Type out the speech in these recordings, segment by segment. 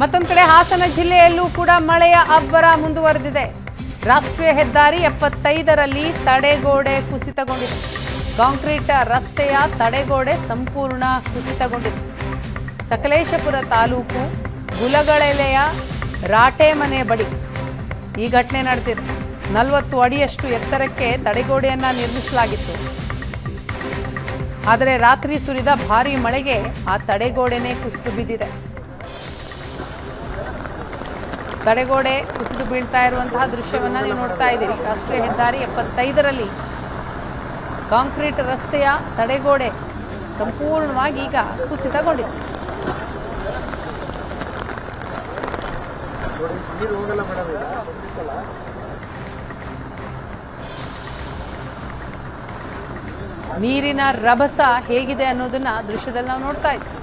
ಮತ್ತೊಂದು ಕಡೆ ಹಾಸನ ಜಿಲ್ಲೆಯಲ್ಲೂ ಕೂಡ ಮಳೆಯ ಅಬ್ಬರ ಮುಂದುವರೆದಿದೆ. ರಾಷ್ಟ್ರೀಯ ಹೆದ್ದಾರಿ ಎಪ್ಪತ್ತೈದರಲ್ಲಿ ತಡೆಗೋಡೆ ಕುಸಿತಗೊಂಡಿದೆ. ಕಾಂಕ್ರೀಟ್ ರಸ್ತೆಯ ತಡೆಗೋಡೆ ಸಂಪೂರ್ಣ ಕುಸಿತಗೊಂಡಿದೆ. ಸಕಲೇಶಪುರ ತಾಲೂಕು ಗುಲಗಳೆಲೆಯ ರಾಟೆಮನೆ ಬಳಿ ಈ ಘಟನೆ ನಡೆದಿದೆ. ನಲವತ್ತು ಅಡಿಯಷ್ಟು ಎತ್ತರಕ್ಕೆ ತಡೆಗೋಡೆಯನ್ನು ನಿರ್ಮಿಸಲಾಗಿತ್ತು. ಆದರೆ ರಾತ್ರಿ ಸುರಿದ ಭಾರೀ ಮಳೆಗೆ ಆ ತಡೆಗೋಡೆನೇ ಕುಸಿದು ಬಿದ್ದಿದೆ. ತಡೆಗೋಡೆ ಕುಸಿದು ಬೀಳ್ತಾ ಇರುವಂತಹ ದೃಶ್ಯವನ್ನ ನೀವು ನೋಡ್ತಾ ಇದ್ದೀರಿ. ರಾಷ್ಟ್ರೀಯ ಹೆದ್ದಾರಿ ಎಪ್ಪತ್ತೈದರಲ್ಲಿ ಕಾಂಕ್ರೀಟ್ ರಸ್ತೆಯ ತಡೆಗೋಡೆ ಸಂಪೂರ್ಣವಾಗಿ ಈಗ ಕುಸಿತಗೊಂಡಿದೆ. ನೀರಿನ ರಭಸ ಹೇಗಿದೆ ಅನ್ನೋದನ್ನ ದೃಶ್ಯದಲ್ಲಿ ನಾವು ನೋಡ್ತಾ ಇದ್ದೀವಿ.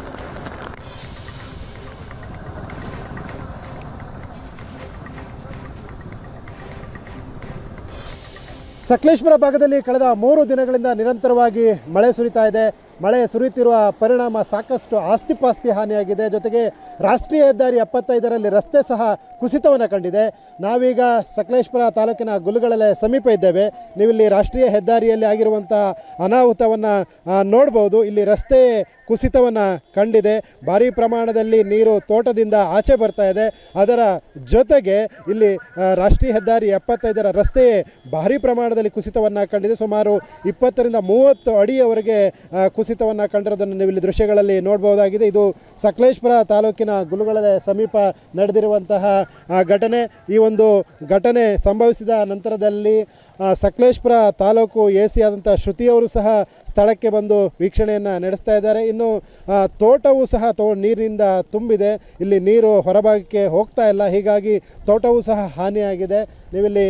ಸಕಲೇಶ್ಪುರ ಭಾಗದಲ್ಲಿ ಕಳೆದ ಮೂರು ದಿನಗಳಿಂದ ನಿರಂತರವಾಗಿ ಮಳೆ ಸುರಿತಾ ಇದೆ. ಮಳೆ ಸುರಿಯುತ್ತಿರುವ ಪರಿಣಾಮ ಸಾಕಷ್ಟು ಆಸ್ತಿಪಾಸ್ತಿ ಹಾನಿಯಾಗಿದೆ. ಜೊತೆಗೆ ರಾಷ್ಟ್ರೀಯ ಹೆದ್ದಾರಿ ಎಪ್ಪತ್ತೈದರಲ್ಲಿ ರಸ್ತೆ ಸಹ ಕುಸಿತವನ್ನು ಕಂಡಿದೆ. ನಾವೀಗ ಸಕಲೇಶ್ಪುರ ತಾಲೂಕಿನ ಗುಲ್ಗಳಲ್ಲೇ ಸಮೀಪ ಇದ್ದೇವೆ. ನೀವಿಲ್ಲಿ ರಾಷ್ಟ್ರೀಯ ಹೆದ್ದಾರಿಯಲ್ಲಿ ಆಗಿರುವಂಥ ಅನಾಹುತವನ್ನು ನೋಡ್ಬೋದು. ಇಲ್ಲಿ ರಸ್ತೆ ಕುಸಿತವನ್ನು ಕಂಡಿದೆ. ಭಾರೀ ಪ್ರಮಾಣದಲ್ಲಿ ನೀರು ತೋಟದಿಂದ ಆಚೆ ಬರ್ತಾ ಇದೆ. ಅದರ ಜೊತೆಗೆ ಇಲ್ಲಿ ರಾಷ್ಟ್ರೀಯ ಹೆದ್ದಾರಿ ಎಪ್ಪತ್ತೈದರ ರಸ್ತೆಯೇ ಭಾರೀ ಪ್ರಮಾಣದಲ್ಲಿ ಕುಸಿತವನ್ನು ಕಂಡಿದೆ. ಸುಮಾರು ಇಪ್ಪತ್ತರಿಂದ ಮೂವತ್ತು ಅಡಿಯವರೆಗೆ ಆ, ಕುಸಿತವನ್ನು ಕಂಡಿರೋದನ್ನು ನೀವು ಇಲ್ಲಿ ದೃಶ್ಯಗಳಲ್ಲಿ ನೋಡಬಹುದಾಗಿದೆ. ಇದು ಸಕಲೇಶ್ಪುರ ತಾಲೂಕಿನ ಗುಲುಗಳ ಸಮೀಪ ನಡೆದಿರುವಂತಹ ಘಟನೆ. ಈ ಒಂದು ಘಟನೆ ಸಂಭವಿಸಿದ ನಂತರದಲ್ಲಿ ಸಕಲೇಶ್ಪುರ ತಾಲೂಕು ಎ ಸಿ ಆದಂಥ ಶ್ರುತಿಯವರು ಸಹ ಸ್ಥಳಕ್ಕೆ ಬಂದು ವೀಕ್ಷಣೆಯನ್ನು ನಡೆಸ್ತಾ ಇದ್ದಾರೆ. ಇನ್ನು ತೋಟವೂ ಸಹ ತೋ, ನೀರಿನಿಂದ ತುಂಬಿದೆ. ಇಲ್ಲಿ ನೀರು ಹೊರಭಾಗಕ್ಕೆ ಹೋಗ್ತಾ ಇಲ್ಲ. ಹೀಗಾಗಿ ತೋಟವೂ ಸಹ ಹಾನಿಯಾಗಿದೆ. ನೀವಿಲ್ಲಿ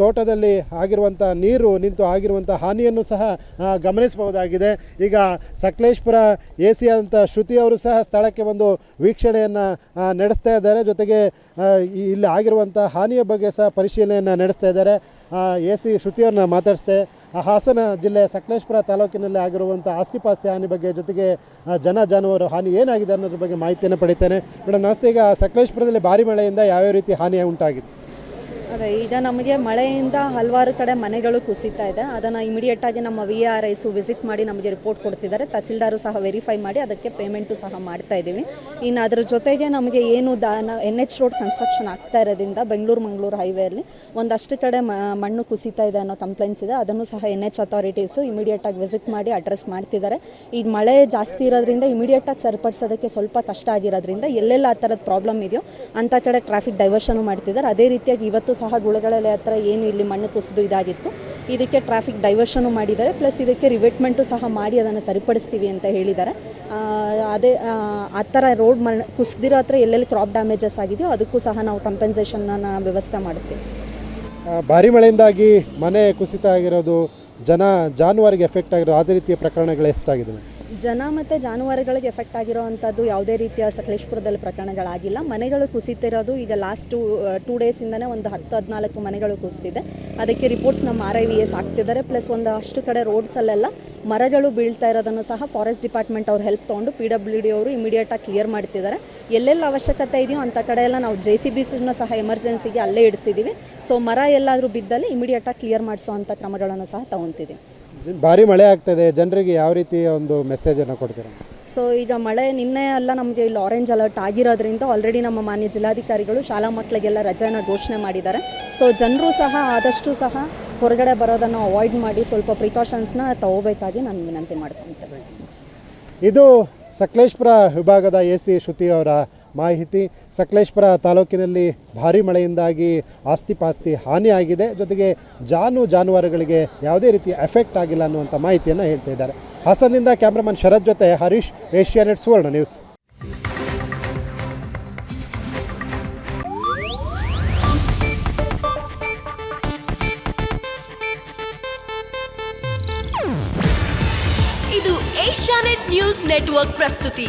ತೋಟದಲ್ಲಿ ಆಗಿರುವಂಥ ನೀರು ನಿಂತು ಆಗಿರುವಂಥ ಹಾನಿಯನ್ನು ಸಹ ಗಮನಿಸಬಹುದಾಗಿದೆ. ಈಗ ಸಕಲೇಶ್ಪುರ ಎ ಸಿ ಆದಂಥ ಶ್ರುತಿ ಅವರು ಸಹ ಸ್ಥಳಕ್ಕೆ ಬಂದು ವೀಕ್ಷಣೆಯನ್ನು ನಡೆಸ್ತಾ ಇದ್ದಾರೆ. ಜೊತೆಗೆ ಇಲ್ಲಿ ಆಗಿರುವಂಥ ಹಾನಿಯ ಬಗ್ಗೆ ಸಹ ಪರಿಶೀಲನೆಯನ್ನು ನಡೆಸ್ತಾ ಇದ್ದಾರೆ. ಎ ಸಿ ಶ್ರುತಿಯವ್ರನ್ನ ಮಾತಾಡಿಸ್ತೆ. ಹಾಸನ ಜಿಲ್ಲೆ ಸಕಲೇಶ್ಪುರ ತಾಲೂಕಿನಲ್ಲಿ ಆಗಿರುವಂಥ ಆಸ್ತಿಪಾಸ್ತಿ ಹಾನಿ ಬಗ್ಗೆ ಜೊತೆಗೆ ಜನ ಜಾನುವಾರು ಹಾನಿ ಏನಾಗಿದೆ ಅನ್ನೋದ್ರ ಬಗ್ಗೆ ಮಾಹಿತಿಯನ್ನು ಪಡಿತೇನೆ. ಮೇಡಮ್ ನಮಸ್ತೆ ಈಗ ಸಕಲೇಶ್ಪುರದಲ್ಲಿ ಭಾರಿ ಮಳೆಯಿಂದ ಯಾವ್ಯಾವ ರೀತಿ ಹಾನಿ ಉಂಟಾಗಿದೆ? ಅದೇ, ಈಗ ನಮಗೆ ಮಳೆಯಿಂದ ಹಲವಾರು ಕಡೆ ಮನೆಗಳು ಕುಸಿತಾ ಇದೆ. ಅದನ್ನು ಇಮಿಡಿಯೇಟಾಗಿ ನಮ್ಮ ವಿ ಆರ್ ಐಸು ವಿಸಿಟ್ ಮಾಡಿ ನಮಗೆ ರಿಪೋರ್ಟ್ ಕೊಡ್ತಿದ್ದಾರೆ. ತಹಸೀಲ್ದಾರು ಸಹ ವೆರಿಫೈ ಮಾಡಿ ಅದಕ್ಕೆ ಪೇಮೆಂಟು ಸಹ ಮಾಡ್ತಾ ಇದ್ದೀವಿ. ಇನ್ನು ಅದ್ರ ಜೊತೆಗೆ ನಮಗೆ ಏನು ದಾನ ಎನ್ ಎಚ್ ರೋಡ್ ಕನ್ಸ್ಟ್ರಕ್ಷನ್ ಆಗ್ತಾ ಇರೋದ್ರಿಂದ ಬೆಂಗಳೂರು ಮಂಗಳೂರು ಹೈವೇಲಿ ಒಂದಷ್ಟು ಕಡೆ ಮಣ್ಣು ಕುಸಿತಾ ಇದೆ ಅನ್ನೋ ಕಂಪ್ಲೇಂಟ್ಸ್ ಇದೆ. ಅದನ್ನು ಸಹ ಎನ್ ಎಚ್ ಅಥಾರಿಟೀಸು ಇಮಿಡಿಯೇಟಾಗಿ ವಿಸಿಟ್ ಮಾಡಿ ಅಡ್ರೆಸ್ ಮಾಡ್ತಿದ್ದಾರೆ. ಈಗ ಮಳೆ ಜಾಸ್ತಿ ಇರೋದ್ರಿಂದ ಇಮಿಡಿಯೇಟಾಗಿ ಸರಿಪಡಿಸೋದಕ್ಕೆ ಸ್ವಲ್ಪ ಕಷ್ಟ ಆಗಿರೋದ್ರಿಂದ ಎಲ್ಲೆಲ್ಲ ಆ ಥರದ ಪ್ರಾಬ್ಲಮ್ ಇದೆಯೋ ಅಂಥ ಕಡೆ ಟ್ರಾಫಿಕ್ ಡೈವರ್ಷನು ಮಾಡ್ತಿದ್ದಾರೆ. ಅದೇ ರೀತಿಯಾಗಿ ಇವತ್ತು ಸಹ ಗುಳಗಳಲ್ಲಿ ಹತ್ರ ಏನು ಇಲ್ಲಿ ಮಣ್ಣು ಕುಸಿದು ಇದಾಗಿತ್ತು. ಇದಕ್ಕೆ ಟ್ರಾಫಿಕ್ ಡೈವರ್ಷನು ಮಾಡಿದ್ದಾರೆ. ಪ್ಲಸ್ ಇದಕ್ಕೆ ರಿವೆಟ್ಮೆಂಟು ಸಹ ಮಾಡಿ ಅದನ್ನು ಸರಿಪಡಿಸ್ತೀವಿ ಅಂತ ಹೇಳಿದ್ದಾರೆ. ಅದೇ ಆ, ಥರ ರೋಡ್ ಮಣ್ಣು ಕುಸಿದಿರೋ ಹತ್ರ ಎಲ್ಲೆಲ್ಲಿ ಕ್ರಾಪ್ ಡ್ಯಾಮೇಜಸ್ ಆಗಿದೆಯೋ ಅದಕ್ಕೂ ಸಹ ನಾವು ಕಂಪೆನ್ಸೇಷನ್ನ ವ್ಯವಸ್ಥೆ ಮಾಡ್ತೀವಿ ಭಾರಿ ಮಳೆಯಿಂದಾಗಿ ಮನೆ ಕುಸಿತ ಆಗಿರೋದು ಜನ ಜಾನುವಾರಿಗೆ ಎಫೆಕ್ಟ್ ಆಗಿರೋದು ಅದೇ ರೀತಿಯ ಪ್ರಕರಣಗಳು ಎಷ್ಟಾಗಿದೆ? ಜನ ಮತ್ತು ಜಾನುವಾರುಗಳಿಗೆ ಎಫೆಕ್ಟ್ ಆಗಿರೋ ಅಂಥದ್ದು ಯಾವುದೇ ರೀತಿಯ ಸಕಲೇಶ್ಪುರದಲ್ಲಿ ಪ್ರಕರಣಗಳಾಗಿಲ್ಲ. ಮನೆಗಳು ಕುಸಿತಿರೋದು ಈಗ ಲಾಸ್ಟ್ ಟು ಟೂ ಡೇಸಿಂದನೇ ಒಂದು ಹತ್ತು, ಹದಿನಾಲ್ಕು ಮನೆಗಳು ಕುಸಿತಿದೆ ಅದಕ್ಕೆ ರಿಪೋರ್ಟ್ಸ್ ನಮ್ಮ ಆರ್ ಐ ವಿ ಎಸ್ ಆಗ್ತಿದ್ದಾರೆ ಪ್ಲಸ್ ಒಂದು ಅಷ್ಟು ಕಡೆ ರೋಡ್ಸಲ್ಲೆಲ್ಲ ಮರಗಳು ಬೀಳ್ತಾ ಇರೋದನ್ನು ಸಹ ಫಾರೆಸ್ಟ್ ಡಿಪಾರ್ಟ್ಮೆಂಟ್ ಅವ್ರು ಹೆಲ್ಪ್ ತೊಗೊಂಡು ಪಿ ಡಬ್ಲ್ಯೂ ಡಿ ಅವರು ಇಮಿಡಿಯೇಟಾಗಿ ಕ್ಲಿಯರ್ ಮಾಡ್ತಿದ್ದಾರೆ. ಎಲ್ಲೆಲ್ಲ ಅವಶ್ಯಕತೆ ಇದೆಯೋ ಅಂಥ ಕಡೆ ಎಲ್ಲ ನಾವು ಜೆ ಸಿ ಬಿ ಸಹ ಎಮರ್ಜೆನ್ಸಿಗೆ ಅಲ್ಲೇ ಇಡಿಸಿದ್ದೀವಿ ಸೊ ಮರ ಎಲ್ಲಾದರೂ ಬಿದ್ದಲ್ಲಿ ಇಮಿಡಿಯೇಟಾಗಿ ಕ್ಲಿಯರ್ ಮಾಡಿಸೋ ಅಂಥ ಕ್ರಮಗಳನ್ನು ಸಹ ತೊಗೊತಿದ್ದೀವಿ ಭಾರಿ ಮಳೆ ಆಗ್ತದೆ. ಜನರಿಗೆ ಯಾವ ರೀತಿ ಒಂದು ಮೆಸೇಜನ್ನು ಕೊಡ್ತೀರಾ? ಸೊ ಈಗ ಮಳೆ ನಿನ್ನೆ ಎಲ್ಲ ನಮಗೆ ಇಲ್ಲಿ ಆರೆಂಜ್ ಅಲರ್ಟ್ ಆಗಿರೋದ್ರಿಂದ ಆಲ್ರೆಡಿ ನಮ್ಮ ಮಾನ್ಯ ಜಿಲ್ಲಾಧಿಕಾರಿಗಳು ಶಾಲಾ ಮಕ್ಕಳಿಗೆಲ್ಲ ರಜೆಯನ್ನು ಘೋಷಣೆ ಮಾಡಿದ್ದಾರೆ. ಸೊ ಜನರು ಸಹ ಆದಷ್ಟು ಸಹ ಹೊರಗಡೆ ಬರೋದನ್ನು ಅವಾಯ್ಡ್ ಮಾಡಿ ಸ್ವಲ್ಪ ಪ್ರಿಕಾಷನ್ಸ್ನ ತಗೋಬೇಕಾಗಿ ನಾನು ವಿನಂತಿ ಮಾಡ್ಕೊತೇನೆ ಇದು ಸಕಲೇಶ್ಪುರ ವಿಭಾಗದ ಎ ಸಿ ಶ್ರುತಿ ಅವರ ಮಾಹಿತಿ. ಸಕಲೇಶ್ಪುರ ತಾಲೂಕಿನಲ್ಲಿ ಭಾರಿ ಮಳೆಯಿಂದಾಗಿ ಆಸ್ತಿಪಾಸ್ತಿ ಹಾನಿಯಾಗಿದೆ ಜೊತೆಗೆ ಜಾನು ಜಾನುವಾರುಗಳಿಗೆ ಯಾವುದೇ ರೀತಿ ಎಫೆಕ್ಟ್ ಆಗಿಲ್ಲ ಅನ್ನುವಂಥ ಮಾಹಿತಿಯನ್ನು ಹೇಳ್ತಾ ಇದ್ದಾರೆ. ಹಾಸನದಿಂದ ಕ್ಯಾಮ್ರಾಮನ್ ಶರತ್ ಜೊತೆ ಹರೀಶ್ ಏಷ್ಯಾನೆಟ್ ಸುವರ್ಣ ನ್ಯೂಸ್. ಇದು ಏಷ್ಯಾನೆಟ್ ನ್ಯೂಸ್ ನೆಟ್ವರ್ಕ್ ಪ್ರಸ್ತುತಿ.